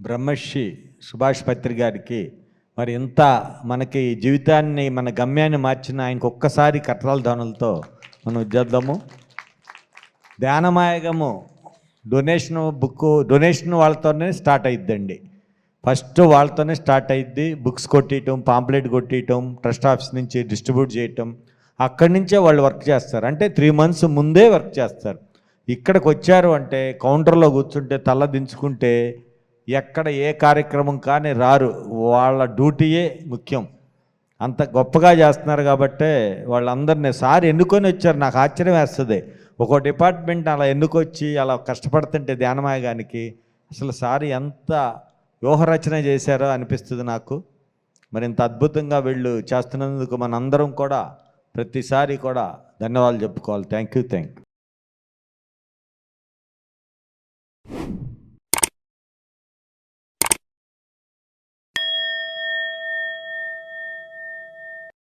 బ్రహ్మశ్రీ సుభాష్ పత్రి గారికి మరి ఇంత మనకి జీవితాన్ని మన గమ్యాన్ని మార్చిన ఆయనకు ఒక్కసారి కట్రాల ధ్వనులతో మనం ఇచ్చేద్దాము ధ్యానమాయగము డొనేషన్ బుక్ డొనేషన్ వాళ్ళతోనే స్టార్ట్ అయిద్దండి. ఫస్ట్ వాళ్ళతోనే స్టార్ట్ అయ్యిద్ది బుక్స్ కొట్టేయటం పాంప్లెట్ కొట్టేయటం ట్రస్ట్ ఆఫీస్ నుంచి డిస్ట్రిబ్యూట్ చేయటం. అక్కడి నుంచే వాళ్ళు వర్క్ చేస్తారు. అంటే త్రీ మంత్స్ ముందే వర్క్ చేస్తారు. ఇక్కడికి వచ్చారు అంటే కౌంటర్లో కూర్చుంటే తల దించుకుంటే ఎక్కడ ఏ కార్యక్రమం కానీ రారు. వాళ్ళ డ్యూటీయే ముఖ్యం. అంత గొప్పగా చేస్తున్నారు కాబట్టే వాళ్ళందరినీ సార్ ఎన్నుకొని వచ్చారు. నాకు ఆశ్చర్యం వేస్తుంది. ఒక డిపార్ట్మెంట్ అలా ఎన్నుకొచ్చి అలా కష్టపడుతుంటే ధ్యానమాయగానికి అసలు సార్ ఎంత వ్యూహరచన చేశారో అనిపిస్తుంది నాకు. మరి ఇంత అద్భుతంగా వీళ్ళు చేస్తున్నందుకు మనందరం కూడా ప్రతిసారి కూడా ధన్యవాదాలు చెప్పుకోవాలి. Thank you thank you.